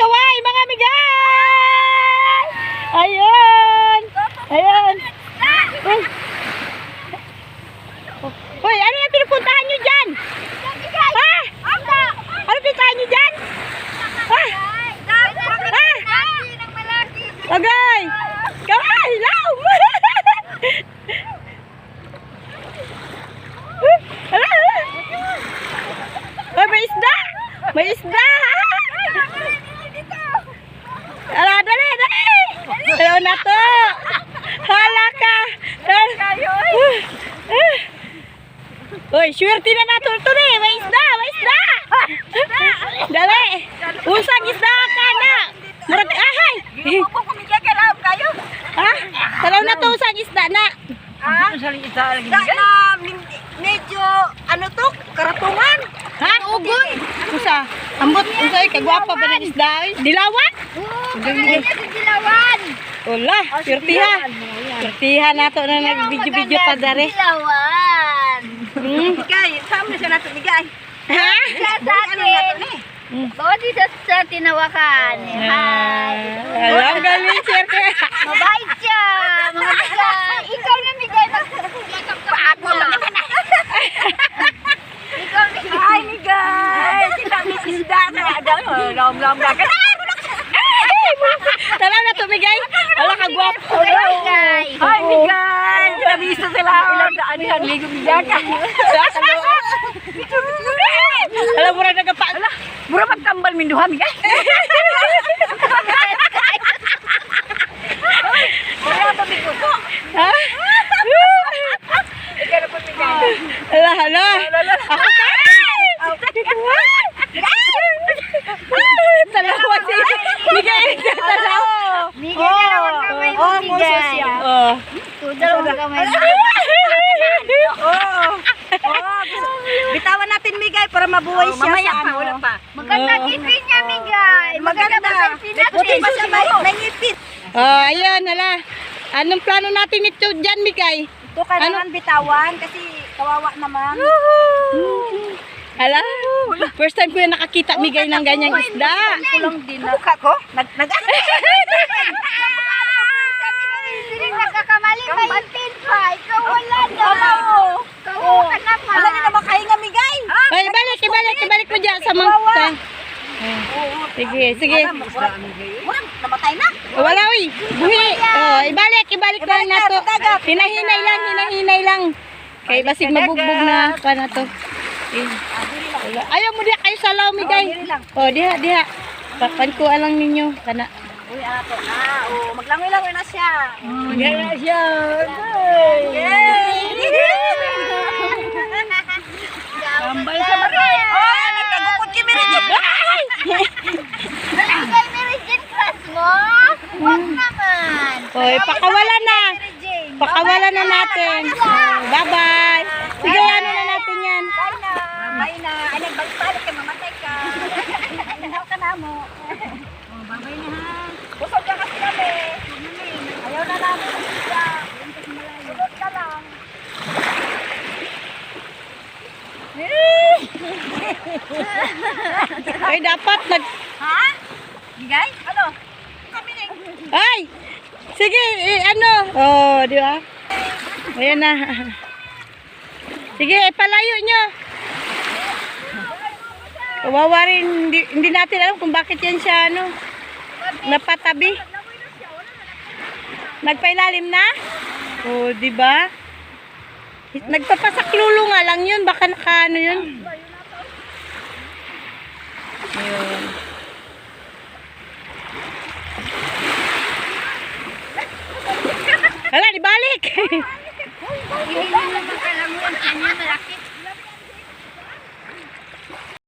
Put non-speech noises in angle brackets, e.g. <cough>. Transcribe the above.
kaway, mga migay! Ayun! Ayun! Uy! Uy, ano yung pinupuntahan nyo dyan? Ha? Ano pinuntahan nyo dyan? Ha? Ha? Agay! Kaway! Law! Hala! Uy, may isda! May isda! Hala, dali, dali! Hello na to! Hala ka! Uy, swerte na nato ito ni! May isda! May isda! Dali! Usang isda ka na! Murag ahay! Ha? Taraw na to usang isda na! medyo ano to karatungan Ha? Ugon! Usa? Ambot, usay, kagwapa ba ng isda? oy? Dilawan? Wala, swertiha. Swertiha na to na nag-video-video pa dare. Dilawan. Bigay sama siya nato bigay Ha? ano nato ni Bawa di sa, sa tinawakan. Hi. Alam, galing, swerte. Mabait siya. Bigay. Ikaw na bigay. Paako lang. Ikaw na ay ni guys kita mi isda na ada lam lam lam ka Tara na tumigay. Wala kagwapo. bigay. Ilang daan yan ligo bigay ka Alam mo na nagapa. mura magkambal minduha mi guys Kaya pa mi ko Ha? Ikaw na pa bigay Hala, hala. Ako ka. Talawa si Miguel. Talawa. Bigay na naman kamay mo oh, bigay. Oh. Dalawang kamay mo. Oo. Oh, bitawan natin migay para mabuhay siya mamaya sa pa, ano. wala pa. Maganda ngipin niya, Migay. Maganda May puti pa siya, may, may ngipit. Oh, ayun, hala. Anong plano natin ito dyan, Miguel? Ito ka Ano? naman bitawan kasi kawawa naman. Hala. First time ko yung nakakita, Miguel, ng ganyang isda. Kulang din na. Mukha ko? Nag, <laughs> nag, Hindi nakakamali. May ngipin pa. Ikaw wala na. Ikaw ka naman. Wala niyo na makahinga migay. Ay, ibalik, ibalik, ibalik mo dyan sa mga... Sige, sige. Murang, namatay na. Oh, wala, uy. Buhi. Oh, ibalik, ibalik na lang na to. Hinahinay lang, hinahinay lang. Kay basig mabugbog na pa na to. Eh. Ayaw mo diha kayo sa law, Migay. Oh, diha, diha. Papan ko alang ninyo. Kana. Uy, ano to? Ah, oh, maglangoy-langoy na siya. Diha na siya. Tambay sa bagay. Oh, nagkagukot kay Mary. Bigay ni Regine Plus mo. Huwag naman. Oy, pakawala na. Pakawala na natin. Bye-bye. Sige, ano na natin yan. Bye na. Bye na. Ay, nagbalik-balik ka, mamatay ka. Hindi ka na mo. Oh, babay na ha. Busog ka kasi kami. Ayaw na namin. Sunod ka lang. Ay, dapat nag... Ha? Bigay? Ano? Kami rin. Ay! Sige, eh, ano? Oh, di ba? Ayan na. Sige, ipalayo nyo. Kawawa rin. Hindi, hindi natin alam kung bakit yan siya, ano, napatabi. Nagpailalim na? Oh, di ba? Nagpapasaklulo nga lang yun. Baka naka, ano yun. Ayun. <laughs> Hala,